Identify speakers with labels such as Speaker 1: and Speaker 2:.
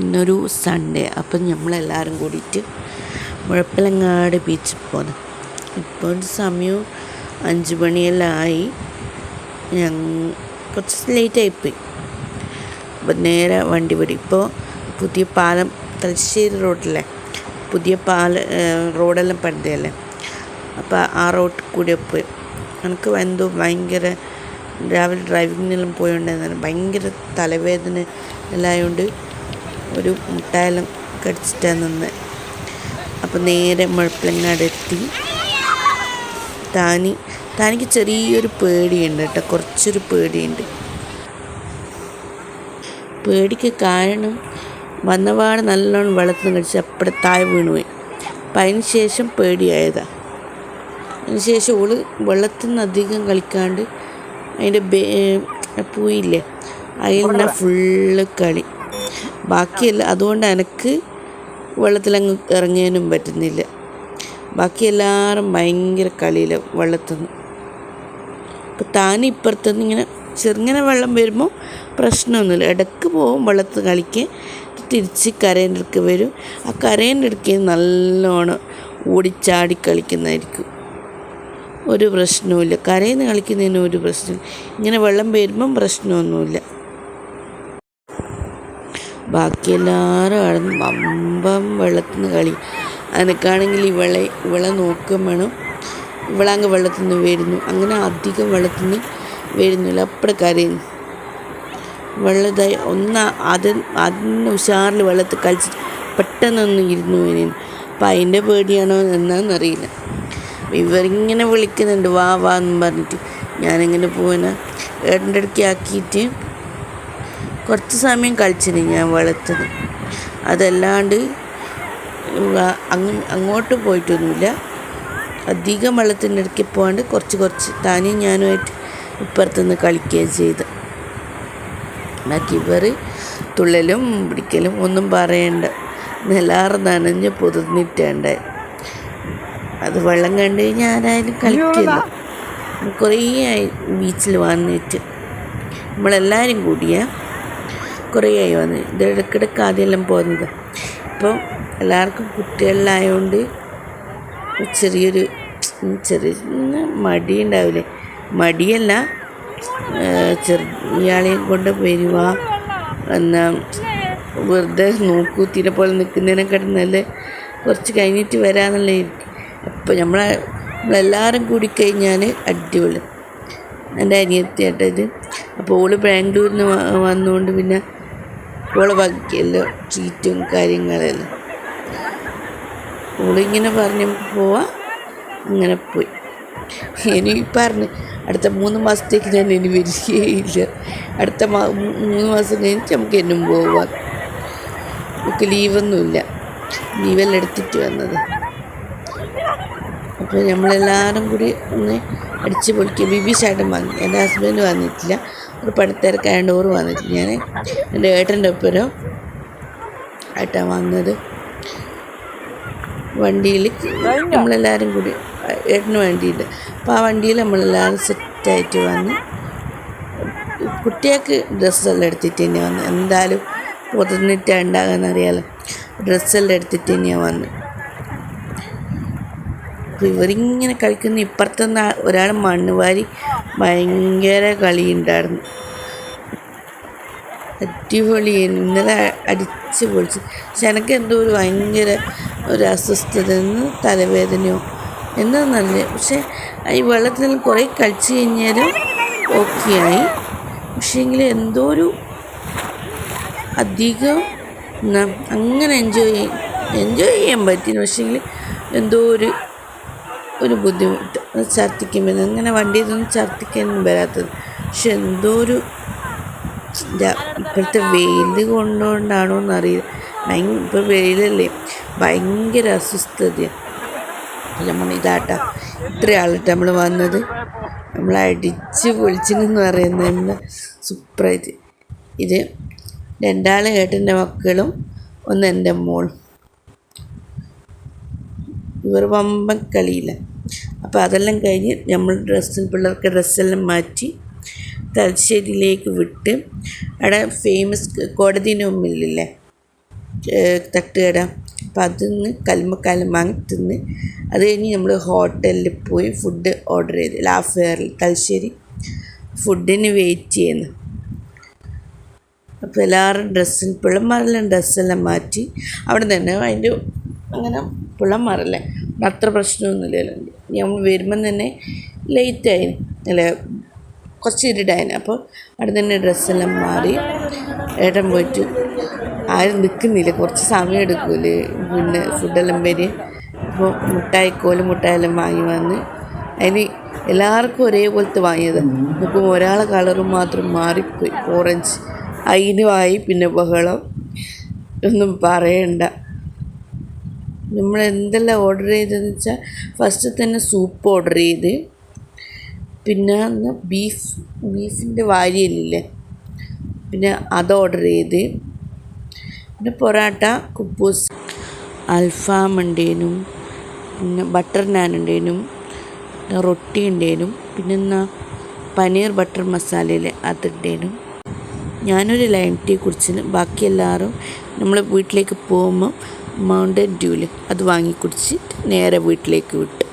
Speaker 1: ഇന്നൊരു സൺഡേ അപ്പം നമ്മളെല്ലാവരും കൂടിയിട്ട് മുഴപ്പിലങ്ങാട് ബീച്ചിൽ പോകുന്നു ഇപ്പോൾ സമയം അഞ്ച് മണിയെല്ലാം ആയി. ഞങ്ങൾ കുറച്ച് ലേറ്റായിപ്പോയി അപ്പം നേരെ വണ്ടി വിടും ഇപ്പോൾ പുതിയ പാലം തലശ്ശേരി റോഡിലെ പുതിയ പാല റോഡെല്ലാം പണിതല്ലേ? അപ്പോൾ ആ റോഡ് കൂടെ പോയി. എനിക്ക് എന്തോ ഭയങ്കര രാവിലെ ഡ്രൈവിങ്ങിനെല്ലാം പോയോണ്ടായിരുന്നു ഭയങ്കര തലവേദന എല്ലാം ആയതുകൊണ്ട് ഒരു മുട്ടായാലും കടിച്ചിട്ടാണ് നിന്ന്. അപ്പോൾ നേരെ മുഴപ്പിലങ്ങാട് എത്തി താനി താനിക്ക് ചെറിയൊരു പേടിയുണ്ട് കേട്ടോ കുറച്ചൊരു പേടിയുണ്ട്. പേടിക്ക് കാരണം വന്നപാട് നല്ലോണം വെള്ളത്തിൽ നിന്ന് കടിച്ച് അപ്പടെ താഴെ വീണുപോയി. അപ്പം അതിന് ശേഷം പേടിയായതാണ് അതിന് ശേഷം ഓൾ വെള്ളത്തിൽ നിന്ന് അധികം കളിക്കാണ്ട് അതിന്റെ ബേ പൂയില്ലേ അതിൽ നിന്ന് ഫുള്ള് കളി. ബാക്കിയല്ല അതുകൊണ്ട് എനിക്ക് വെള്ളത്തിലങ്ങ് ഇറങ്ങാനും പറ്റുന്നില്ല. ബാക്കി എല്ലാവരും ഭയങ്കര കളിയിൽ വെള്ളത്തിൽ നിന്ന് അപ്പോൾ താൻ ഇപ്പുറത്തുനിന്ന് ഇങ്ങനെ ചെറുങ്ങനെ വെള്ളം വരുമ്പോൾ പ്രശ്നമൊന്നുമില്ല ഇടയ്ക്ക് പോകും വെള്ളത്ത് കളിക്കാൻ. തിരിച്ച് കരേന്റെ അടുക്ക് വരും. ആ കരേന്റെ അടുക്ക് നല്ലോണം ഓടിച്ചാടി കളിക്കുന്നതായിരിക്കും. ഒരു പ്രശ്നവുമില്ല. കരയിൽ നിന്ന് കളിക്കുന്നതിന് ഒരു പ്രശ്നമില്ല. ഇങ്ങനെ വെള്ളം വരുമ്പം പ്രശ്നമൊന്നുമില്ല. ബാക്കി എല്ലാവരും അവിടെ വമ്പം വെള്ളത്തിൽ നിന്ന് കളി എനിക്കാണെങ്കിൽ ഇവളെ ഇവളെ നോക്കുകയും വേണം. ഇവളങ്ങ് വെള്ളത്തിൽ നിന്ന് വരുന്നു. അങ്ങനെ അധികം വെള്ളത്തിൽ നിന്ന് വരുന്നില്ല. അപ്പടെ കരയുന്നു വെള്ളതായി ഒന്ന് അത് അതിന് ഉഷാറിൽ വെള്ളത്തിൽ കളിച്ച് പെട്ടെന്നൊന്ന് ഇരുന്നു വരുന്നു അപ്പം അതിന്റെ പേടിയാണോ എന്നാണെന്നറിയില്ല ഇവരിങ്ങനെ വിളിക്കുന്നുണ്ട് വാ വാ എന്ന് പറഞ്ഞിട്ട്. ഞാനിങ്ങനെ പോകുന്ന ഏട്ടന്റെ അടുക്കി ആക്കിയിട്ട് കുറച്ച് സമയം കളിച്ചിന് ഞാൻ വെള്ളത്തിന് അതല്ലാണ്ട് അങ് അങ്ങോട്ട് പോയിട്ടൊന്നുമില്ല. അധികം വെള്ളത്തിന്റെ ഇടയ്ക്ക് പോകാണ്ട് കുറച്ച് കുറച്ച് താനും ഞാനുമായിട്ട് ഇപ്പുറത്തുനിന്ന് കളിക്കുകയും ചെയ്ത്. ബാക്കി ഇവർ തുള്ളലും പിടിക്കലും ഒന്നും പറയണ്ട. നിലാറ് നനഞ്ഞ് പുതിർന്നിട്ടേണ്ട അത് വെള്ളം കണ്ട് കഴിഞ്ഞാൽ ആരായാലും കളിക്കില്ല. കുറേ ആയി ബീച്ചിൽ വന്നിട്ട്. നമ്മളെല്ലാവരും കൂടിയ കുറേ ആയി വന്ന് ഇത് ഇടയ്ക്കിടയ്ക്ക് ആദ്യമെല്ലാം പോകുന്നത് ഇപ്പോൾ എല്ലാവർക്കും കുട്ടികളിലായതുകൊണ്ട് ചെറിയൊരു ചെറിയ മടി ഉണ്ടാവില്ലേ മടിയല്ല. ചെറു ഇയാളെയും കൊണ്ട് വരുക എന്നാ വെറുതെ നോക്കൂ തീരെ പോലെ നിൽക്കുന്നതിനെക്കാട്ടും നല്ല കുറച്ച് കഴിഞ്ഞിട്ട് വരാമെന്നുള്ള അപ്പോൾ നമ്മളെ നമ്മളെല്ലാവരും കൂടി കഴിഞ്ഞാൽ അടിപൊളി. എന്റെ അനിയത്തിയായിട്ടത് അപ്പോൾ ഓൾ ബാംഗ്ലൂരിൽ നിന്ന് വന്നുകൊണ്ട് പിന്നെ ഓളെ ബാക്കിയല്ലോ ട്രീറ്റും കാര്യങ്ങളെല്ലാം. ഓളിങ്ങനെ പറഞ്ഞു പോവാ അങ്ങനെ പോയി. ഇനി പറഞ്ഞു അടുത്ത മൂന്ന് മാസത്തേക്ക് ഞാൻ ഇനി വരികയില്ല. അടുത്ത മാ മൂന്ന് മാസം കഴിഞ്ഞിട്ട് നമുക്ക് എന്നും പോവാം. നമുക്ക് ലീവൊന്നുമില്ല. ലീവെല്ലാം എടുത്തിട്ട് വന്നത്. അപ്പോൾ നമ്മളെല്ലാവരും കൂടി ഒന്ന് അടിച്ച് പൊളിക്കുക. ബിബി ചേട്ടൻ വന്നു എന്റെ ഹസ്ബൻഡ് വന്നിട്ടില്ല. ഒരു പണിത്തിരക്കായതുകൊണ്ട് ഓറ് വന്നിട്ടില്ല. ഞാൻ എന്റെ ഏട്ടന്റെ ഒപ്പരം ആയിട്ടാണ് വന്നത്. വണ്ടിയിൽ നമ്മളെല്ലാവരും കൂടി ഏട്ടന് വേണ്ടിയിട്ട്. അപ്പോൾ ആ വണ്ടിയിൽ നമ്മളെല്ലാവരും സെറ്റായിട്ട് വന്ന് കുട്ടികൾക്ക് ഡ്രസ്സെല്ലാം എടുത്തിട്ട് തന്നെയാണ് വന്നത് എന്തായാലും പൊതിർന്നിട്ടാണ് ഉണ്ടാകാമെന്നറിയാലോ ഡ്രസ്സെല്ലാം എടുത്തിട്ട് തന്നെയാണ് വന്നത് അപ്പോൾ ഇവരിങ്ങനെ കളിക്കുന്ന ഇപ്പുറത്തുനിന്ന് ഒരാൾ മണ്ണ് വാരി ഭയങ്കര കളിയുണ്ടായിരുന്നു. അടിപൊളി ഇന്നലെ അടിച്ച് പൊളിച്ച്. പക്ഷെ എനിക്ക് എന്തോ ഒരു ഭയങ്കര ഒരു അസ്വസ്ഥത എന്ന് തലവേദനയോ എന്നല്ല പക്ഷേ ഈ വെള്ളത്തിൽ കുറേ കളിച്ച് ഓക്കെ ആയി പക്ഷേങ്കിൽ എന്തോ ഒരു അധികം അങ്ങനെ എൻജോയ് എൻജോയ് ചെയ്യാൻ പറ്റില്ല പക്ഷേങ്കിൽ എന്തോ ഒരു ഒരു ബുദ്ധിമുട്ട്. ഛർദ്ദിക്കുമ്പോൾ അങ്ങനെ വണ്ടിയിൽ ഇതൊന്നും ഛർദ്ദിക്കാനൊന്നും വരാത്തത്. പക്ഷെ എന്തോ ഒരു ഇപ്പോഴത്തെ വെയിൽ കൊണ്ടുകൊണ്ടാണോ എന്നറിയില്ല. ഭയ ഇപ്പോൾ വെയിലല്ലേ. ഭയങ്കര അസ്വസ്ഥതയാണ് നമ്മൾ ഇതാട്ടാ. ഇത്ര ആളിട്ട് നമ്മൾ വന്നത്. നമ്മൾ അടിച്ച് പൊളിച്ചെന്ന് പറയുന്നത് എന്താ? സൂപ്പറായിട്ട്. ഇത് രണ്ടാൾ ഏട്ടന്റെ മക്കളും ഒന്ന് എന്റെ മോളും. ഇവർ വമ്പൻ കളിയില്ല അപ്പോൾ അതെല്ലാം കഴിഞ്ഞ് നമ്മൾ ഡ്രസ്സ് പിള്ളേർക്ക് ഡ്രസ്സെല്ലാം മാറ്റി തലശ്ശേരിയിലേക്ക് വിട്ട് അവിടെ ഫേമസ് കോടതി മുമ്പിലില്ലേ തട്ടുകട. അപ്പം അതിന്ന് കൽമക്കാലം വാങ്ങി തിന്ന് അത് കഴിഞ്ഞ് നമ്മൾ ഹോട്ടലിൽ പോയി ഫുഡ് ഓർഡർ ചെയ്ത്. ലാഫ് ഫെയറിൽ തലശ്ശേരി ഫുഡിന് വെയിറ്റ് ചെയ്യുന്നു അപ്പോൾ എല്ലാവരും ഡ്രസ്സിന് പിള്ളമാരെല്ലാം ഡ്രസ്സെല്ലാം മാറ്റി. അവിടെ തന്നെ അതിന്റെ അങ്ങനെ പിള്ളമാരല്ലേ അത്ര പ്രശ്നമൊന്നുമില്ലല്ലോ നമ്മൾ വരുമ്പം തന്നെ ലേറ്റായി അല്ല? കുറച്ച് ഇരുടായി അപ്പോൾ അവിടെ തന്നെ ഡ്രസ്സെല്ലാം മാറി. ഏട്ടൻ പോയിട്ട് ആരും നിൽക്കുന്നില്ല. കുറച്ച് സമയം എടുക്കൂലേ? പിന്നെ ഫുഡെല്ലാം വരെ അപ്പോൾ മുട്ടായി കോൽ മുട്ടായെല്ലാം വാങ്ങി വന്ന് അതിന് എല്ലാവർക്കും ഒരേപോലത്തെ വാങ്ങിയത്. ഇപ്പം ഒരാളെ കളറ് മാത്രം മാറിപ്പോയി. ഓറഞ്ച് അതിനുമായി പിന്നെ ബഹളം. ഒന്നും പറയണ്ട. നമ്മൾ എന്തെല്ലാം ഓർഡർ ചെയ്തതെന്ന് വെച്ചാൽ ഫസ്റ്റ് തന്നെ സൂപ്പ് ഓർഡർ ചെയ്ത് പിന്നെ ബീഫ് ബീഫിന്റെ വാരിയല്ലേ പിന്നെ അത് ഓർഡർ ചെയ്ത് പിന്നെ പൊറാട്ട കുപ്പൂസ് അൽഫാം ഉണ്ടേനും പിന്നെ ബട്ടർ നാൻ ഉണ്ടേനും റൊട്ടി ഉണ്ടേനും പിന്നെ എന്നാ പനീർ ബട്ടർ മസാലയിലെ അതുണ്ടേനും ഞാനൊരു ലൈം ടീ കുടിച്ചിന്. ബാക്കി എല്ലാവരും നമ്മൾ വീട്ടിലേക്ക് പോകുമ്പോൾ മൗണ്ടൻ ഡ്യൂൽ അത് വാങ്ങി കുടിച്ച് നേരെ വീട്ടിലേക്ക് വിട്ടു.